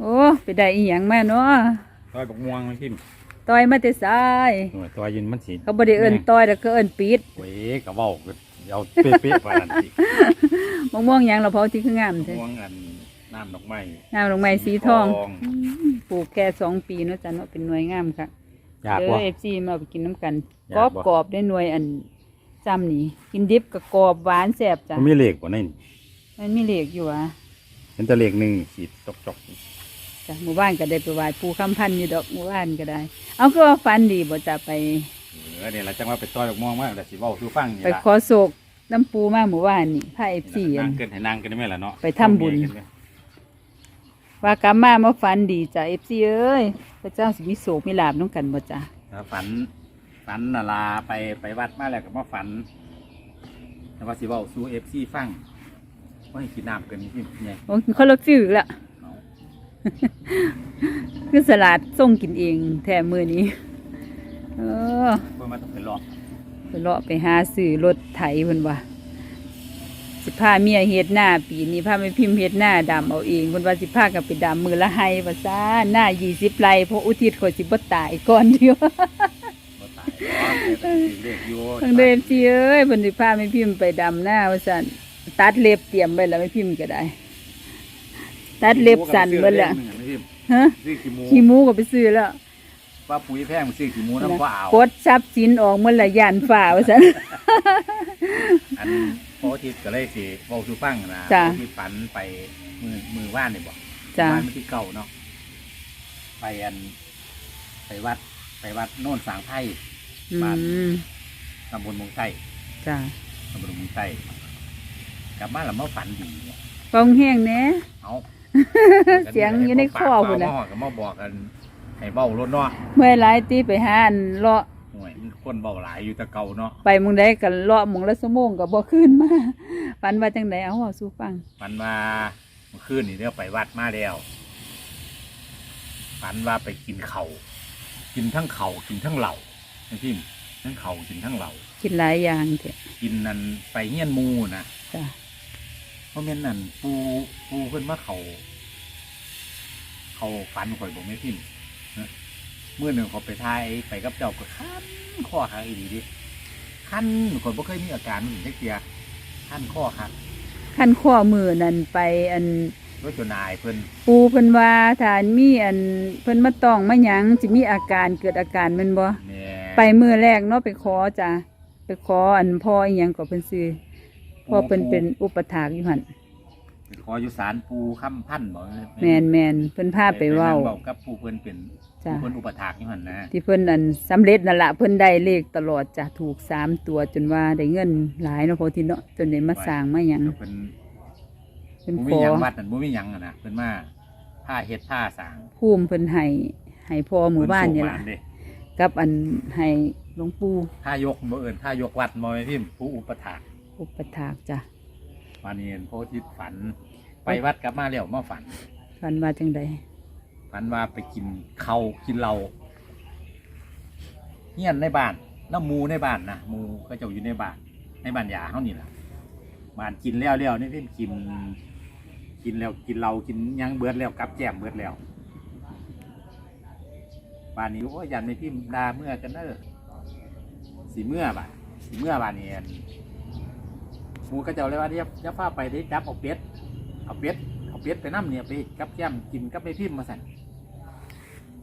โอ้ไปได้อีหยังมาเนาะต้อยบักม่วงมันพิมพ์ต่อยมาแต่ซ้ายหน่วยตัวยินมันสีเขาบ่ได้เอิ้นต่อยแต่ก็เอิ้นปิดเว้ยกะเว้าก็เอาเป๊ะๆไปนั่นสิมะม่วงหยังเราเพาที่คืองามแท้ม่วงอันน้ำดอกไม้งามลงไม้สีทองทองปลูกแค่สองปีเนาะจ้ะเนาะเป็นหน่วยงามค่ะอยากเด้บ่อ FC มาเอาไปกินน้ำกันอยากกรอบบ่ กรอบได้หน่วยอันจำนี่กินดิบกับกรอบหวานแซ่บจ้ะมันมีเลขบ่ในนี่มันมีเหล็กอยู่อะเห็นแต่เลขหนึ่งขีดจอก จ้ะหมู่บ้านก็ได้ไปไหว้ปู่คำพันธุ์อยู่ดอกหมู่บ้านก็ได้ เอาก็ว่าฟันดีบ่จ้ะไปๆเออเนี่ยเราจังว่าไปต้อยบักม่วงมาแต่สิเว้าสู่ฟังนี่ไปล่ะขอโศกน้ำปูมาหมู่บ้านนี่พา FC อันั่นงเกินให้นั่งกันได้ไหมล่ะเนาะไปทำบุญ ว่ากามามาฟันดีจ้ะ FC เอ้ยพระเจ้าสิมีโศกมีลาบน้องกันบ่จ้ะถ้าฝันฝันน่ะลาไปไปวัดมาแล้วก็มาฝันแต่ว่าสิเว้าสู่ FC ฟังว่าให้กินน้ำกันนี่พิมพ์ไงโอ้ยเขาเลิกฟิวอีกละเอา คือสลัดส่งกินเองแถมมือนี้ เออเพิ่นมาต้องไปหลอกไปเลาะไปหาซื้อรถไถเพิ่นว่าสิพาเมียเฮ็ดหน้า ปีนี้พาไม่พิมพ์เฮ็ดหน้าดำเอาเองเพิ่นว่าสิพากันไปดำมือละไห้ว่าซ่าหน้า20ไร่เพราะอุทิศเขาสิบ่ตายก่อนเดียวบ่ตายหรอกเดี๋ยวไปซื้อเลขอยู่ทั้งเดิมสิเอ้ยเพิ่นสิพาไม่พิมพ์ไปดำหน้าว่าซั่นตัดเล็บเตรียมไว้แล้วไม่พิมพ์ก็ได้ ตัดเล็บสั้นเบิดแล้วไม่พิมพ์ฮะซื้อขี้หมูขี้หมูก็ไปซื้อแล้วว่าปุ๋ยแพงมันซื้อขี้หมูน้ำเปล่ากดทรัพย์สินออกเมื่อละยานฝ่าว่าซั่นอันโพอทิศก็เลยสิเว้าสู่ฟังนะจ้ะโพธิฝันไปมือมือว่านนี่บ่จ้ะว่านมันที่เก่าเนาะไปอัน ไปวัด ไปวัดโน่นสางไทยอืบ้านมตำบลเมุงไทยจ้ะตำบลเมุงไทยกลับมาแล้วมาฝันดีเนี่ยฟองแห้งแหน่เอา เสียงอยู่ในคอพุ่นน่ะน่ะก็มาบอกกันให้เบ้ารถเนาะเมื่อยหลายตีไปหาอันเลาะห่วยมันคนเบ้าหลายอยู่แต่เก่าเนาะไปหมึงได้กันเลาะหมึงละชั่วโมงก็บ่ขึ้นมาปันว่าจังไดเอาเว้าสู่ฟัง ฝันว่าเมื่อคืนนี่เดี๋ยวไปวัดมาแล้วฝันว่าไปกินเขา่าวกินทั้งเขา่าวกินทั้งเหล่าไอ้พิมทั้งเขา่าวกินทั้งเหล่าคิดหลายอย่างแท้กินนั่นไปเงี้ยนหมูนะ จ้ะ เพราะแม่นนั่นปูปูเพิ่นมาเขาเขาฝันข่อยบอกไม่พิมนะเมื่อหนึ่งเขาไปทายไปกับเจ้าก็คันข้อหักอีดีดิคันข่อยบ่เคยมีอาการนี้จักเทียคันข้อหักขั้นข้อมือนั่นไปอันรถจนนายเพิ่นปูเพิ่นว่าถ้ามีอันเพิ่นมาต้องมาหยังสิมีอาการเกิดอาการแม่นบ่เนี่ยไปมือแรกเนาะไปขอจ้ะไปขออันพ่ออีหยังก็เพิ่นซื้อ พ่อเพิ่นเป็นอุปถากอยู่หั่นไปขออยู่ศาลปูคำพันธุ์บ่แม่นแม่นเพิ่นพาไปเว้านั่งเว้ากับผู้เพิ่นเป็นจ้ะผู้เพิ่นอุปถากอยู่หั่นนะที่เพิ่นอันสำเร็จนั่นละเพิ่นได้เลขตลอดจ้ะถูกสามตัวจนว่าได้เงินหลายเนาะพอทีเนาะจนได้มาสร้างมาหยังเพิ่นเพิ่นบ่ขมีอหยังวัดนั่นบ่มีหยังอะนะเพิ่นมาผ้าเฮ็ดผ้าสร้างภูมิเพิ่นให้ให้พ่อหมู่บ้านนี่ล่ะเพิ่ส่งมเด้กับอันให้หลวงปู่ถ้ายกบ่เอินถ้ายกวัดบ่แม่พิมพ์ผู้อุปถาก อุปถากจ้ะมานี่เห็นโพธิตฝัน ไปวัดกลับมาแล้วมาฝัน ฝันว่าจังใดฝันว่าไปกินเขาวกินเหล้าเฮียนในบ้านแล้วหมูในบ้านนะหมูก็เจ้าอยู่ในบ้าน ในบ้านยาเฮานี่ล่ะบ้านกินแล้วแล้วนี่พิมพ์กิน กินแล้วกินเหล้ากินหยังเบิดแล้วกลับแจ่มเบิดแล้วบ้านนี้โอ้ยยันไม่พิมพ์ดาเมื่อกันเนอะสีเมื่อบ่ะสีเมื่อบ้านนี้ห มูกระเจ้าเลยว่าเดี๋ยจะพาไปได้จับเอาเป็ดเอาเป็ดเอาเป็ดไปน้ำเนี่ยไปกับแก้มกินกับไม่พิมพ์มาสั่น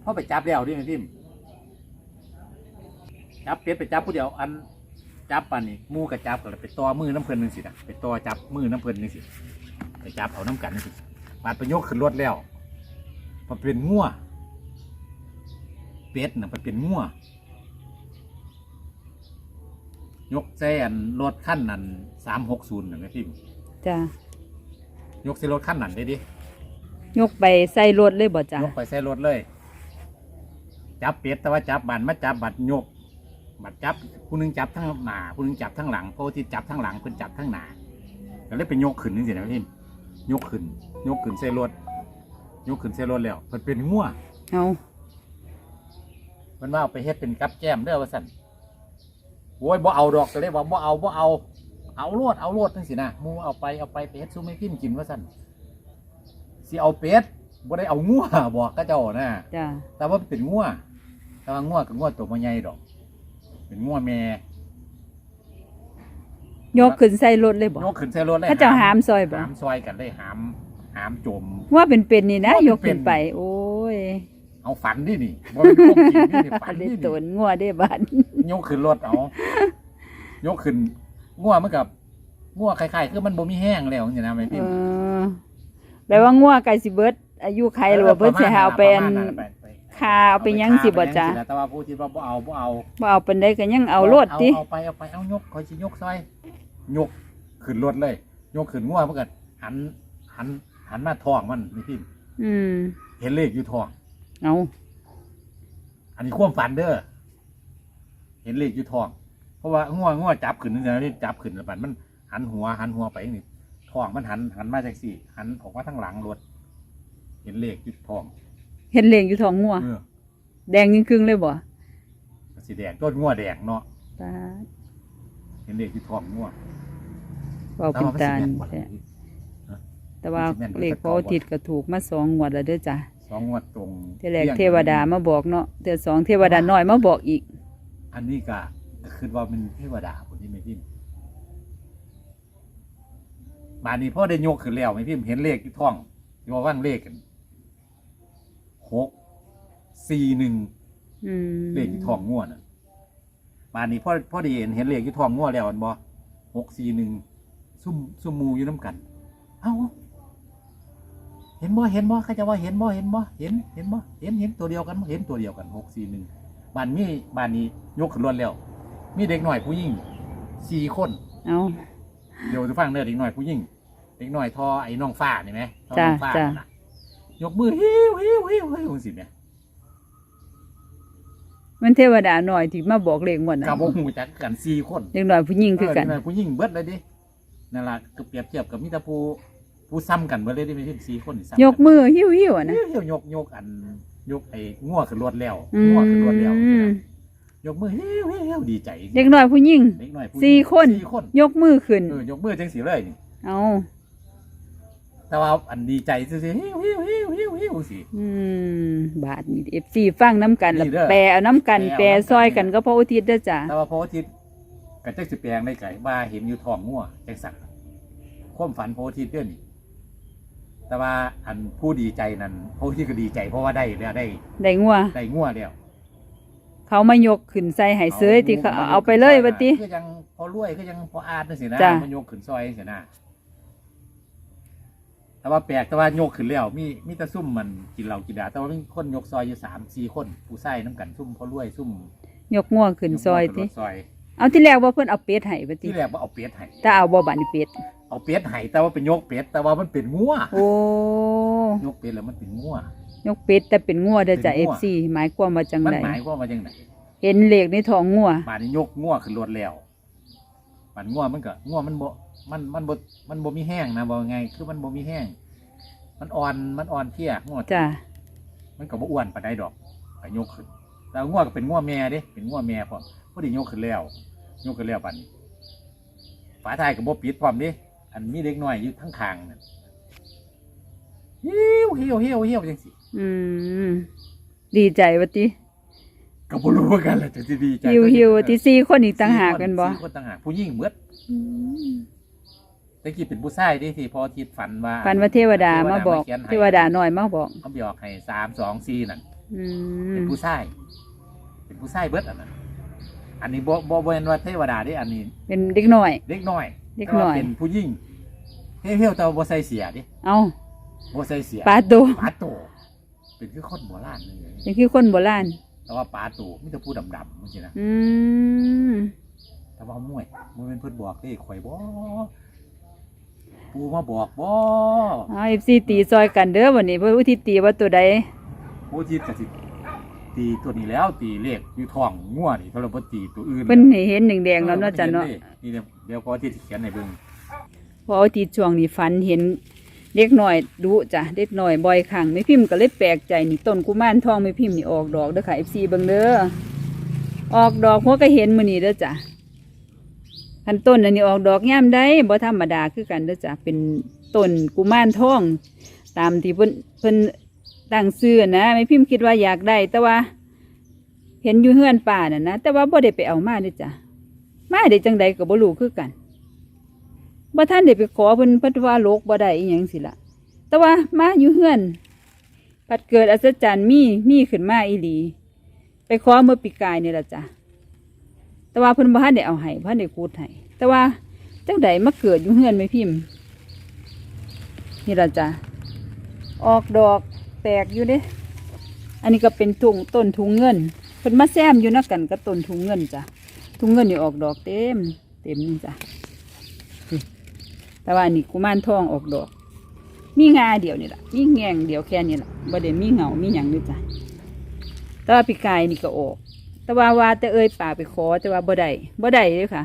พอไปจับแล้วดิไม่พิมพ์จับเป็ดไปจับผู้เดียวอันจับปันนี่หมูกระจับก็เลยไปต่อมือน้ำเพลินนึงสินะไปต่อจับมือน้ำเพลินนึงสิไปจับเอาน้ำกันนึงสิบาดไปยกขึ้นรถแล้วมันเป็นงัวเป็ดน่ะมันเป็นงัว ยกแซนรถขั้นนั้นสามหกศูนย์นะแม่พิมพ์จ้ะยกใส่รถขั้นนั้นได้ดิยกไปใส่รถเลยบ่จ้ะยกไปใส่รถเลย จับเป็ดแต่ว่าจับบันมาจับบัดยก บัดจับผู้หนึงจับทั้งหน้าผู้หนึงจับทั้งหลังเพราะที่จับทั้งหลังเพิ่นจับทั้งหน้าก็เลยไปยกขึ้นนี่สินะพี่ยกขึ้น ยกขึ้นใส่รถยกขึ้นใส่รถแล้วเพิ่นเป็นงัวเอาเพิ่นว่าเอาไปเฮ็ดเป็นกับแก้มเด้อว่าซั่น โอ้ยบ่เอาดอกก็เลยว่าบ่เอาบ่เอา เอาโลดเอาโลดจังสินะหมูเอาไปเอาไปไปเฮ็ดซุปไม่พิมพ์กินว่าซั่นสิเอาเป็ดบ่ได้เอางัวบอกก็เจ้านะจ้ะแต่ว่ามันเป็นงัวแต่ว่างัวกับงัวตัวมันใหญ่ดอก เป็นงัวแม่ยกขึ้นใส่รถเลยบ่ยกขึ้นใส่รถเลยเขาเจ้าหามซอยบ่หามซอยกันเลยหามหามจม ว่าเป็นเป็นนี่นะว่าเป็นยกขึ้นไป โอ้ยเอาฝันดินี่บ่เป็นความจริงนี่นี่ฝันได้ดิตนี่นงัวได้บาน ยกขึ้นรถเอายกขึ้นงัวมันกับงัวคล้ายๆคือมันบ่มีแห้งแล้วจังซี่นะแม่เอพี่อแปลว่างัวไก่สิเบิดอายุไขหรือว่าเบิดสิหาเอาไปอันประมาณไปไปคาเอาไปยังสิบ่จ๊ะเอาไปฆ่าไปยังสิล่แต่ว่าผู้ที่ว่าบ่เอาบ่เอาบ่เอาปานใดก็ยังเอาโลดติเอาไปเอาไปเอายกคอยสิยกซอยยกขึ้นรถเลย ยกขึ้นงัวมันก็หันหันหันมาท้องมันนี่พี่อืมเห็นเลขอยู่ท้องเอาอันนี้ความฝันเด้อ เห็นเลขอยู่ท้อง เพราะว่างัวงัวจับขึ้นนี่นะนี่จับขึ้นแล้วบัดมันหันหัวหันหัวไปนี่ท้องมันหันหันมาจากสี่หันออกมาทางหลังรถเห็นเลขอยู่ท้องเห็นเหลงอยู่ท้องงัวเออแดงยิ่งครึ่งเลยบ่สีแดงต้นงัวแดงเนาะตาเห็นเลขอยู่ท้องงัวเว้าเป็นตาลแต่แต่ว่ามันสิแม่นกว่าเลขพอทิศก็ถูกมาสองงวดแล้วเด้อจ้ะสองงวดตรง เทแรกเทวดามาบอกเนาะเทื่อสองเทวดาน้อยมาบอกอีก อันนี้ก็ก็คือว่ามันเทวดาคนที่ไม่พิมพ์บานนี้พ่อได้ยกขึ้นแล้วไม่พิมพ์เห็นเลขที่ท้องที่ว่าว่างเลขกันหกสี่หนึ่งอืมเลขที่ท้องง่วนอะบานนี้พ่อพ่อได้เห็นเห็นเลขที่ท้องง่วแล้วอันบอหกสี่หนึ่งซุ่มซุ่มหมูอยู่น้ำกัน เอ้าเห็นบ่เห็นบ่เขาจะว่าเห็นบ่เห็นบ่เห็นเห็นบ่เห็นเห็นตัวเดียวกันบ่เห็นตัวเดียวกันหกสี่หนึ่ง บ้านมีบ้านนี้ยกขึ้นรถแล้ว มีเด็กหน่อยผู้หญิงสี่คนเอาเดี๋ยวจะฟังเด้อเด็กหน่อยผู้หญิงเด็กหน่อยทอไอ้น้องฟ้านี่ไหมทอจ้ะน้องฟ้าจ้ะน่ะยกมือฮิวฮิวฮิวฮิวสิเนี่ยมันเทวดาน้อยที่มาบอกเลขงวดน่ะกับโมหูจักกันสี่คนเด็กน้อยผู้หญิงคือกันเด็หยผู้หญิงเบิดเลยดินั่นล่ะก็เปรียบเทียบกับมิตรภูผู้ซ้ำกันเบิดเลยดิไม่ใช่สี่คนนี่ซ้ำนยกมือหิ้วหิ้วๆอะนะเฮี้ยวยกยกอัน ยกไอ้ง่วขึ้นรถแล้วอืง่วขึ้นรถแล้วมยกมือฮิวฮิวฮิวดีใจเด็กน้อยผู้หญิง เด็กหน่อยผู้สี่คน สี่คนยกมือขึ้น เออยกมือจังสีเลยนี่เอาแต่ว่าอันดีใจซื่อๆฮิวฮิวฮิวฮิวฮิวสิ อืม บาทนี่เอฟซีฟังน้ำกันแล้วนี่เด้อแปลเอาน้ำกัน แปแปลลเอาน้ำกัน ซอยกันก็พระอุทิศเด้อจ้ะแต่ว่าพระอาทิตย์กับจักสิแปลงได้ไก่ว่าเห็นอยู่ท้องงัวจังสันความฝันพระอาทิตย์เด้อนี่ แต่ว่าอันผู้ดีใจนั้นพระอาทิตย์ก็ดีใจเพราะว่าได้แล้วได้ได้งัวได้งัวแล้วเขามายกขึ้นใส่ไหเสยที่เขาเอาเอาไปเลยวัติคือยังพอรวยคือยังพออาดนั่นสินะจ้ะมันยกขึ้นซอยสินะแต่ว่าแปลกแต่ว่ายกขึ้นแล้วมีมีแต่ซุ่มมันกินเหล้ากินดา แต่ว่ามีคนยกซอยอยู่สามสี่คนผู้ใส่น้ำกันซุ่มพอรวยซุ่มยกงัวขึ้นซอยกติขึ้นรถซอยเอาที่แรกว่าเพิ่นเอาเป็ดให้วัติที่แรกว่าเอาเป็ดให้ถ้าเอาบ่บัดนี่เป็ด เอาเป็ดให้แต่ว่าเป็นยกเป็ดแต่ว่ามันเป็นงัวโอ้ยกเป็ดแล้วมันเป็นงัวยกเป็ดแต่เป็นงัวเด้อจ้ะเป็นงัว FC หมายความว่าจังมันไดหมายความว่าจังไหนเห็นเลขในท้องงัวบานนี้ยกงัวขึ้นรถแล้วบานงัวมันก็งัวมันบ่มันมันบ่มันบ่มีแห้งนะบ่ไงคือมันบ่มีแห้ง มันอ่อนมันอ่อนเพลียงัวจ้ะมันก็บ่อ้วนปานใดดอกก็ยกขึ้นแล้วงัวก็เป็นงัวแม่เด้เป็นงัวแม่พร้อมพอดียกขึ้นแล้วยกขึ้นแล้วปานนี้ฝาท้ายก็บ่ปิดพร้อมเด้ อันมีเด็กน้อยอยู่ทั้งข้างนั่นฮิวฮิวฮิวฮิวจังซี่อืม ดีใจวัติก็บ่รู้เหมือนกันแหละจะสิดีใจหิวหิววัติสี่คนอีกต่างหากกันบ่สี่คนต่างหากผู้หญิงเบิดแต่กี้เป็นผู้ชายเด้ที่พอทิดฝันว่าฝันว่าเทวดามาบอกขียนให้เทวดาน้อยมาบอก เขาบอกให้สามสองสี่นั่น อืเป็มนผู้ชาย เป็นผู้ชายเบิดอันนั้น อันนี้บ่บ่บ่เป็นว่าเทวดาเด้อันนี้ เป็นเด็กน้อย เด็กน้อย เด็กน้อย แต่ว่าเป็นผู้หญิงเฮ้ยเฮ้ยแต่ว่าบ่ใส่เสียดิเอาบ่ใส่เสียปลาโตปลาโตเป็นคือคนโบราณเลยเป็นคือคนโบราณแต่ว่าปลาโตมีแต่ผู้ดำๆมันสินะอืมแต่ว่าม่วยมันเป็นเพิ่นบอกเด้ข่อยบ่ปูมาบอกบ่เอาเอฟซีตีซอยกันเด้อวันนี้เพื่ออุทิศตีว่าตัวใด ผู้ที่กสิ ตีตัวนี้แล้วตีเลขอยู่ท้องงัวนี่เพราะเราบ่ตีตัวอื่นเพิ่นให้เห็นแดงๆแล้วเนาะจ้ะเนาะนี่เดี๋ยวเดี๋ยวพอที่สิเขียนให้เบิ่งเพออุทิศช่วงนี้ฝันเห็นเด็กน้อยดุจ้ะเด็กน้อยบ่อยครั้งไม่พิมพ์ก็เลยแปลกใจนี่ต้นกุมารทองไม่พิมพ์นี่ออกดอกเด้อค่ะเอฟซีเบิ่งเด้อออกดอกหัวก็เห็นมื้อนี้เด้อจ้ะคันต้นอันนี้ออกดอกยามใดบ่ธรรมดาคือกันเด้อจ้ะเป็นต้นกุมารทองตามที่เพิ่นเพิ่น ตั้งซื้อนะแม่พิมพ์คิดว่าอยากได้ แต่ว่า เห็นอยู่เฮือนป่าน่ะนะแต่ว่าบ่ได้ไปเอามาเด้จ้ะมาได้จังใดก็บ่รู้คือกันบ่ท่านได้ไปขอเพิ่นพิ่นว่าโลกบ่ได้อีหยังสิละแต่ว่ามาอยู่เฮือนปัดเกิดอัศจรรย์มีมีขึ้นมาอีหลี ไปขอเมื่อปีกายนี่ละจ้ะแต่ว่าเพิ่นบ่ทันได้เอาให้บ่ทันได้คูดให้แต่ว่าจังใดมาเกิดอยู่เฮือนแม่พิมพ์นี่ละจ้ะออกดอก แตกอยู่เด้อันนี้ก็เป็นถุงต้นถุงเงินเพิ่นมาแซมอยู่นักกันกับต้นถุงเงินจ้ะถุงเงินนี่ออกดอกเต็ม เต็มนี่จ้ะแต่ว่าอันนี้กุมารทองออกดอก มีงาเดียวนี่แหละมีแงงเดียวแค่นี้แหละบ่ได้มีเหงามีหยังด้วยจ้ะแต่ว่าปีกายนี่ก็ออก แต่ว่าว่าแต่เอ้ยป่าไปขอ แต่ว่าบ่ได้บ่ได้เลยค่ะ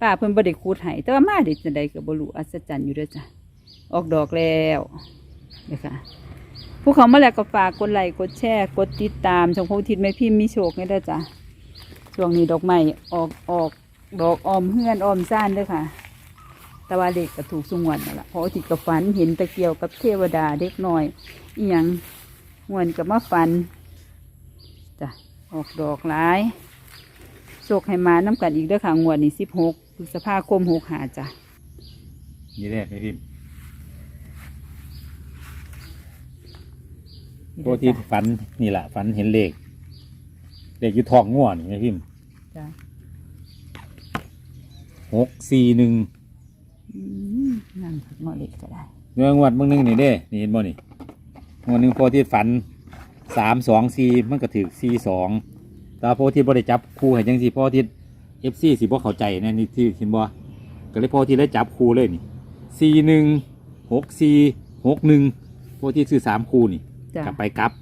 ป้าเพิ่นบ่ได้คูดให้แต่ว่ามาได้จังไดก็บ่รู้อัศจรรย์อยู่ด้อจ้ะออกดอกแล้วนี่ค่ะ ผู้เขามาแล้วก็ฝากกดไลค์กดแชร์กดติดตามช่องโพธิ์ทิศแม่พิมพ์มีโชคให้ด้วยจ้ะช่วงนี้ดอกไม้ออกออกดอกออมเฮือนออมซ่านด้วยค่ะ แต่ว่าเด็กก็ถูกสุงวนนั่นแหละเพราะติดกับฝันเห็นตะเกียวกับเทวดาเด็กน้อยอีหยังงวนกับมาฝันจ้ะออกดอกหลายโชคให้มาน้ำกันอีกด้อค่ะงวดนี้สิบหกพฤษภาคมหกหาจ้ะนี่แหละแม่พิมพ์ โปรที่ฝันนี่แหละฝันเห็นเลขเลขอยู่ทองง่วนี่แม่พิมพ์จ้ะหกสี่หนึ่งอืมนั่นผักหม้อเล็กก็ได้เงื่องวดมึงนึงนี่เด้ นี่เห็นบ่นี่งวดหนึ่งโปรที่ฝันสามสองสี่มันก็ถือสี่สองแต่ว่าโปรที่บริจับคู่ให้จังสี่โปรที่เอฟซีสิบ่เข้าใจแนะนี่ที่เห็นบ่ก็เลยโปรที่ได้จับคู่เลยนี่สี่หนึ่งหกสี่หกหนึ่งโปรที่ซื้อสามคู่นี่ จ้ะกลับไปกลับ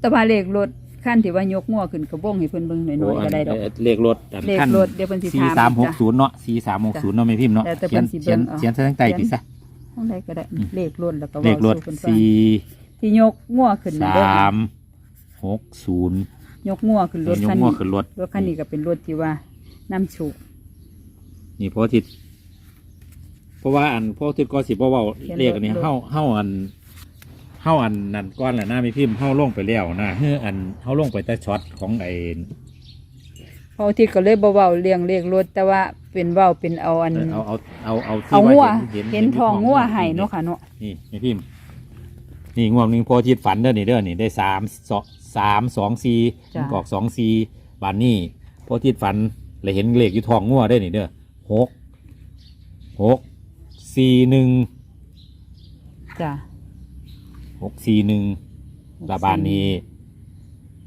แต่ว่าเลขรถขั้นที่ว่ายกง้อขึ้นกระบ้งให้เพิ่นเบิ่งหน่อยๆก็ได้ดอกเเลขรถอันเลขขั้นรถเดี๋ยวเพิ่นสิสี่ถามสามหกจ้ะ ศูนย์เนาะสี่สามหกศูนย์เนาะไม่พิมพ์เนาะแต่แต่เขียนเพิ่นสิเบิ่เขียนงเอา เขียนทั้งใต้ติซะ ห้องใดก็ได้ อืม เลขรถแล้วก็เลเว้าขรถสู่เพิ่นฟังสี่ที่ยกง้อขึ้นนั่นสเด้อา มหกศูนย์ยกง้อขึ้นรถยกคันง้อนี้ขึ้นรถรถคันนี้ก็เป็นรถที่ว่าน้ำฉุกนี่เพราะทิศเพราะว่าอันเพราะทิศก็สิบ่เว้าเขียนเรียกอันนี้รถเฮาเฮาอัน เฮาอันนั่นก้อนแหละหน้าไม่พิมพ์เฮาลงไปแล้วนะเฮ้ออันเฮาลงไปแต่ช็อตของไอ้เพราะที่ก็เลยบ่เว้าเรื่องเลขรถแต่ว่าเป็นเว้าเป็นเอาอัน เอาเอาเอาเอาที่เอาว่างัวเห็นเห็นทองงัวให้เนาะค่ะเนาะนี่ไม่พิมพ์นี่งวดหนึ่งพอทิศฝันเด้อนี่เด้อนี่ได้สามสองสามสองสี่มันกออกสองสี่บานนี่พอทิศฝันเลยเห็นเลขอยู่ทองงัวได้อนี่เด้อหกหกสี่หนึ่งจ้ะ หกสี่หนึ่งลาบานนี้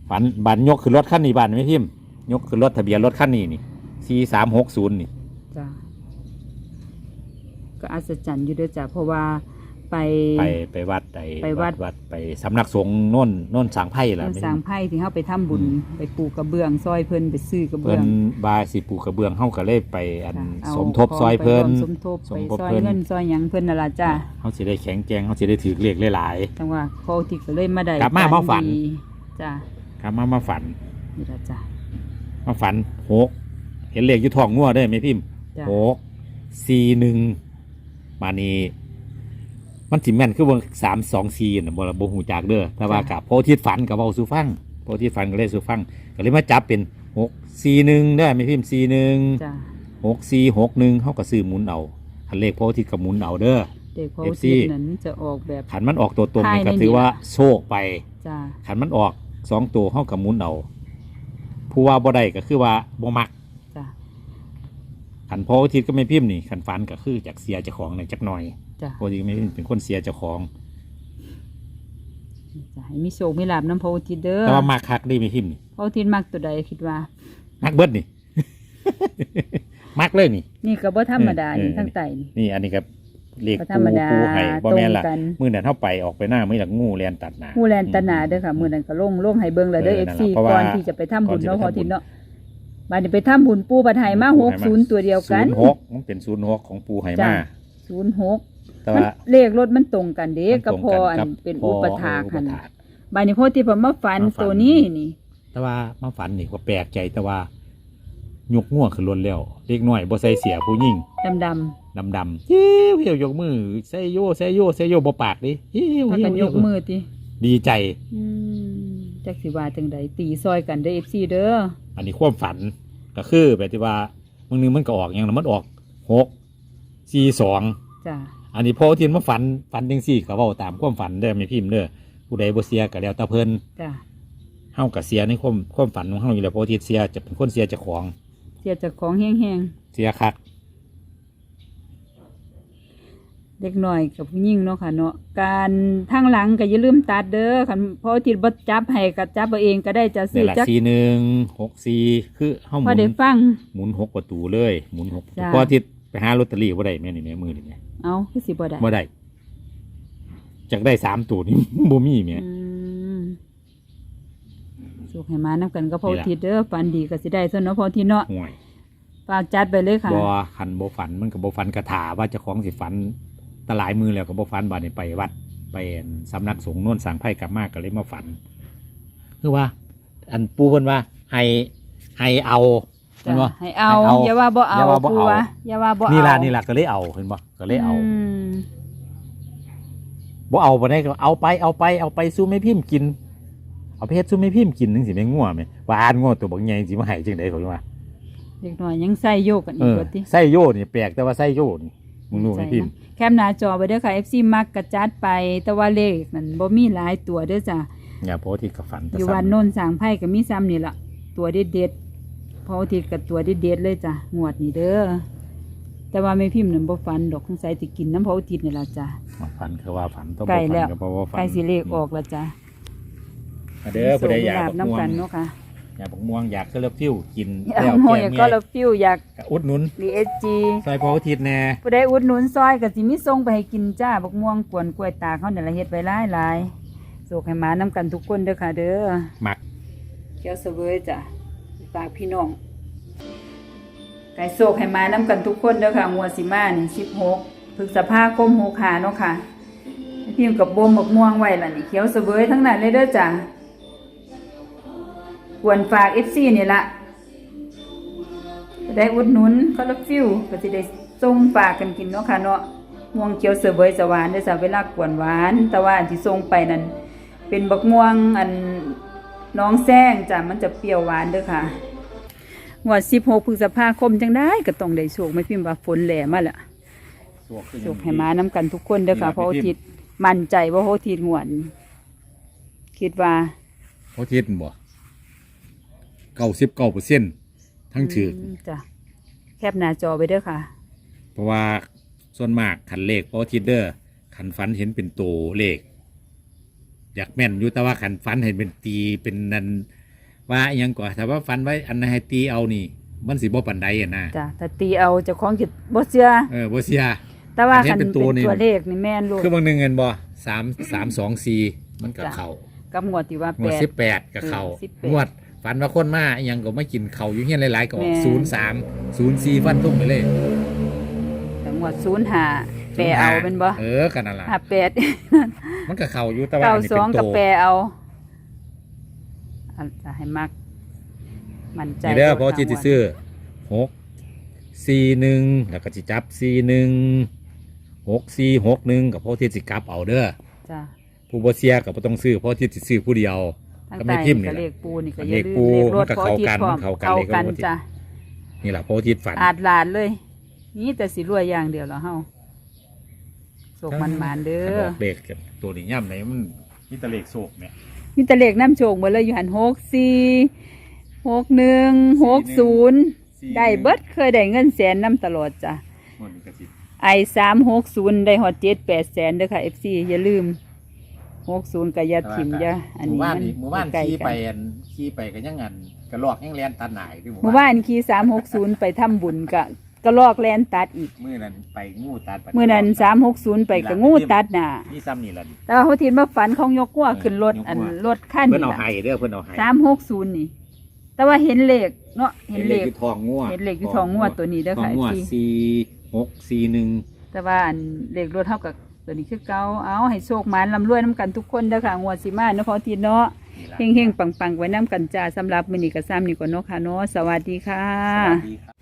ฝันบานยกขึ้นรถขั้นนี้บานไม่พิมพ์ยกขึ้นรถทะเบียนรถขั้นนี้นี่สี่สามหกศูนย์นี่จ้ะก็อัศจรรย์อยู่เด้อจ้ะเพราะว่า ไป ไปไปวัดไปไปวัด วัดไปสำนักสงฆ์โน่นโน่นสางไพ่ล่ะเพิ่นแม่สร้างพิมพ์ไผ่ที่เฮาไปทำบุญอืมไปปลูกกระเบื้องซอยเพิ่นไปซื้อกระเบื้เพิ่องนบายสิปลูกกระเบื้องเฮาก็เลยไปอันจ้ะเอาสมทบซอยเพิ่นของไปร่วมสมทบสไปมทบซอยเพิ่น เงินซอยหยังเพิ่นน่ะล่ะจ้ะเฮาสิได้แข็งแกร่งเฮาสิได้ถือเลขหลาย จังว่าเขาที่ก็เลยมาได้กลับมามาฝัน ดีจ้ะๆครับมามาฝันนี่ล่ะจ้ะมาฝันหกเห็นเลขอยู่ท้องงัวเด้อแม่พิมพ์จ้ะ หกสี่หนึ่งมานี่ มันสิแม่นคือเบิ่งสามสองสี่น่ะบ่ละบ่ฮู้จักเด้อแต่ว่ากับโพธิ์ทิศฝันก็เว้าสู่ฟังโพธิ์ทิศฝันก็เลยสู่ฟังก็เลยมาจับเป็นหกสี่หนึ่งได้อแม่พิมพ์สี่หนึ่งจ้ะหกสี่หกหนึ่งเฮาก็ซื้อหมุนเอาคันเลขโพธิ์ทิศก็หมุนเอาเด้อ เด็กเขา FC ที่นั้นจะออกแบบ ขันมันออกตัวตรงนี่ภายในก็ถือว่านี่ล่ะโชคไป จ้ะขันมันออกสองตัวเข้ากับหมุนเอาผู้ว่าบ่ได้ก็คือว่าบ่มักจ้ะ ขันพออาทิตย์ก็ไม่พิมพ์นี่ขันฟันก็คือจากเสียเจ้าของหน่อยจักหน่อยจ้ะพออาทิตย์ก็ไม่พิมพ์เป็นคนเสียเจ้าของจ้ะให้มีโชคมีลาบน้ำพระอุทิศเด้อแต่ว่ามักคักได้ไม่พิมพ์นี่พระอุทิศมักตัวใดคิดว่า มักเบิดนี่ มักเลยนี่ นี่ก็บ่ธรรมดาเออนี่ทั้งไตนี่ นี่อันนี้ครับเรียกก็ธรปูรมดาปูไห้บ่แม่นล่ะตรงกัน มื้อนั้นเฮาไปออกไปหน้ามื้อหลังงูเลียนตัดหน้า ผู้แลนตนาเด้อค่ะ มื้อนั้นก็ลงลงให้เบิ่งแล้วเด้อ เออนั่น FC ล่ะเพราะว่าก่อนที่จะไปทำบุญก่อนเนาะที่พจะอทำบุญทิศเนาะ บัดนี้ไปทำบุญปู่ปัทไห้มาปู่ให้มา60ตัวเดียวกัน06มันเป็น06ของปูไห้จ้ะมา06แต่มันว่า เลขรถมันตรงกันเด้มันกับตรงพอกัอันกับเป็นพอุปถากอุปหั่นถากบัดนี้พอที่ผมมาฝันมาฝัน ตัวนี้นี่ แต่ว่ามาฝันนี่ก็แปลกใจแต่ว่ายกง่วขึ้นรถแล้วเด็กน้อยบ่ใส่เสียผู้หญิงดำดดำดำๆเฮี้ยวเฮี้ยวยกมือใส่โยใส่โยใส่โยบ่ปากดิเฮี้ยวำพาเฮี้ยกัวนเฮี้ยยวกมือติดีใจ อืมจักสิว่าจังใดตีซอยกันเด้อ FC เด้ออันนี้ความฝัน ก็คือแบบที่ว่ามึงนึงมันก็ออกอย่างนั้นมันออกหกสี่สองจ้ะอันนี้พอเทียนมาฝันฝันจังสี่ก็เว้าตามความฝันเด้อไม่พิมพ์เด้อผู้ใดบ่เสียก็แล้วแต่เพิ่นจ้ะเฮาก็เสียในความความฝันของเฮาอยู่แล้วเพอเทียนเสียจะเป็นคนเสียเจ้าของ เสียจากของแห้งเสียคัก ๆ เด็กน้อยกับผู้หญิงเนาะค่ะเนาะการทางหลังก็อย่าลืมตัดเด้อคันเพราะทิศบ่จับให้ก็จับเอาเองก็ได้จะนี่ซื้อแหละจัก สี่หนึ่งหกสี่คือเฮาหพมุอนได้ฟัง หมุนหกประตูเลยหมุนหกประตูจ้ะ พออาทิตย์ไปหาลอตเตอรี่บ่ได้แม่นี่แม่มือนี่แม่เอาคือสิบ่ได้บ่ได้จากได้สามตัวนี่ บ่มีแม่ อืมสุขให้มานํกันก็พอนี่ล่ะ ทิศเด้อฝันดีก็สิได้ซะเนาะพอทิศเนาะห่วยฝากจัดไปเลยค่ะ บ่คันบ่ฝันมันก็บ่ฝันกระถาว่าเจ้าของสิฝัน แตหลายมือแล้วก็บ่ฝันบาดนี้ไปวัดไปสำนักสงฆ์โน่นสังไพ่กลับมาก็เลยมาฝัน คือว่า อันปูเพิ่นว่าให้ให้เอาเห็นบ่ ให้เอาให้เอาอย่าว่าบ่เอาอย่าว่าบ่ปูเอาวะอย่าว่าบ่เอานี่นี่ล่ะนี่ล่ะก็เลยเอาเห็นบ่ก็เลยเอามบ่เอาบ่ได้ก็เอาไปเอาไปเอาไปสู้ไม่พิมพ์กิน เอาไปเฮ็ดสู้ไม่พิมพ์กินจังสิแม่งงัวแม่ว่าอ่านงัวตัวบักใหญ่สิมาให้จังได๋เขาว่า เด็กน้อยยังใส่โยกกันเออีกอว่าติ ไส้โยนี่แปลกแต่ว่าไส้โยนี่ มึงดูไม่พิมพ์แคมหน้าจอไปเด้อค่ะ FC มักกระจัดไป แต่ว่าเลขนั่นบ่มีหลายตัวเด้อจ้ะอย่าโพสต์ที่กับฝันแต่อยู่ซ้ำวันโน้นสร้างไพ่ก็มีซ้ำนี่ล่ะ ตัวเด็ดๆเพราะอาทิตย์กับตัวเด็ดๆเลยจ้ะงวดนี้เด้อแต่ว่าไม่พิมพ์นั่นบ่ฟันดอกสงสัยสิกินน้ำเพราะอาทิตย์นี่ล่ะจ้ะฝันคือว่าฝันต้องใกล้แล้วก็บ่ว่าฝันใกล้สิเลขออกแล้วจ้ะมาเด้อผู้ใดอยากโชบัคกลาภม่วงน้ำกันเนาะค่ะ อยากบักม่วงอยากเคลือบฟิวกินอยากแล้วโมแก้อยากเมีก็ยเราฟิวอยากก็อุดหนุนรีเอสจีซอยพออาทิตย์แน่ผู้ใดอุดหนุนซอยก็สิมีส่งไปให้กินจ้าบักม่วงกวนกล้วยตากเขาเนี่ยละเฮ็ดไว้หลายๆโศกให้หมาน้ำกันทุกคนเด้อค่ะเด้อหมักเกี๊ยวเสวยจ้ะฝากพี่น้องไก่โศกให้มาน้ำกันทุกคนเด้อค่ะงวดสิมานี่สิบหกพฤษภาคมหกขาเนาะค่ะ พิมพ์กับบ่มบักม่วงไว้ล่ะนี่เขียวเสวยทั้งนั้นเลยเด้อจ้ะ กวนฝากเอฟซีนี่ละจะได้อุดหนุนคอลฟิวก็จะได้ส่งฝากกันกินเนาะค่ะเนาะม่วงเขียวเสวยสวานเด้อจ้ะเวลากวนหวาน แต่ว่าอันที่ส่งไปนั่นเป็นบักม่วงอันน้องแซงจ้ะมันจะเปรี้ยวหวานเด้อค่ะงวด16พฤษภาคมจังได้ก็ต้องได้โชคไม่พิมพ์ว่าฝนแหลมาและสวกขึ้นโชคให้มาน้กันทุกคนเด้อค่ะนี่ล่ะเพราะพี่อาพิทิมพ์ตย์มั่นใจว่าโฮทิตย์งวดคิดว่าพออาทิตย์บ่ เก้าสิบเก้าเปอร์เซ็นต์ทั้งถือมจ้ะแคบหน้าจอไปเด้อค่ะ เพราะว่าส่วนมากขันเลขพออาทิตย์เด้อขันฝันเห็นเป็นตัวเลข อยากแม่นอยู่แต่ว่าขันฝันเห็นเป็นตีเป็นนันว่าอิหยังก่อนแต่ว่าฝันไว้อันนั้นให้ตีเอานี่มันสิบ่ปันใดอะนะจ้ะถ้าตีเอาเจะคล้าของจิตบ่เชื่อเออบ่เสีย แต่ว่าอันนี้คันเป็เป็นนตัวนี่ตัวเลขนี่แม่นลูก คือบางหนึ่งเงินบ่สามสามสองสี่มันกับจ้ะ เขากับงวดที่ว่างวดแปดสิบแปดกับเขาเออ18งวด ฝันว่าคนมาอิหยังก็ไม่กินเขาอยู่เฮียนหลายๆก็ออกแม่ ศูนย์สามศูนย์สี่ฟันทุ่งไปเลยแต่งวด05แปลเอาเป็นบ่เออกันนั่นล่ะ58มันกับเขาอยู่แต่ว่าเก้าอันนี้สเป็องนกับโต แปรเอาอันจะให้มัก มันใจนี่เด้อโดดเพราะที่สิซื้อหกสี่หนึ่งแล้วก็จิจับสี่หนึ่งหกสี่หกหนึ่งกับเพราะที่สิกลับเอาเด้อจ้ะผู้บ่เสียกับบ่ต้องซื้อเพราะที่สิซื้อผู้เดียวทั้ง ก็ใต้ไม่พิมพ์นี่กับแหละ เลขปูนี่ก็อเลย่าขลืมปูเลขรถมันก็พอที่เข้ากันพร้อมเข้ากันเข้าเลขรถกันพอที่จ้ะนี่แหละเพราะที่ฝัน อาดหลานเลยนี่แต่สิรวยอย่างเดียวแล้วเฮาโศกมันมานๆเด้ขันอออกเลขกันตัวนี้ย่ำไหนมันมีแต่เลขโศกเนี่ยมีแต่เลขน้ำโชคหมดเลยอยู่หันหกสี่หกหนึ่งหกศูนย์ได้เบิดเคยได้เงินแสนน้ำตลอดจ้ะ มันกระสิไอสามหกศูนย์ได้ฮอดเจ็ดแปดแสนเด้อค่ะเอฟซีอย่าลืม หกศูนย์กับยาถิ่มอยาอันหมู่นี้บ้านมันนี่หมู่บ้านใกล้ขี่กัไปนอันขี่ไปกันยังงันกระลอกยังแลนตันหนายที่หมู่หมู่บ้านขี่สามหกศูนย์ไปทำบุญกะก็ลอกแลนตัดอีกมือนั้นไปงูตัดไปเมื่อนั้นสามหกศูนย์ไปก็งูตัดหน่ะ นี่ซ้ำนี่ละแต่ว่าเขาทีมาฝันของยกกัวขึ้นรถยกกัวอันรถขั้นเพื่อนนี่เอาไห้เด้อเพื่อนเอาไห้สามหกศูนย์นี่ แต่ว่าเห็นเลขเนาะเห็นเลขอยู่ทองงัวเห็นเลขอยู่ทองงัวตัวนี้เด้อทองค่ะงัวที่ สี่หกสี่หนึ่งแต่ว่าอันเลขรถเท่ากับ ตัวนี้คือเก่าเอาให้โชคหมานลำรวยน้ำกันทุกคนเด้อค่ะงวดสิมาเนาะพอทีเนาะนนี่ล่ะเฮงๆปังๆไว้น้ำกันจ้าสำหรับมื้อนี้ก็ซ้ำนี่ก่อนเนาะค่ะเนาะสวัสดีค่ะ สวัสดีครับ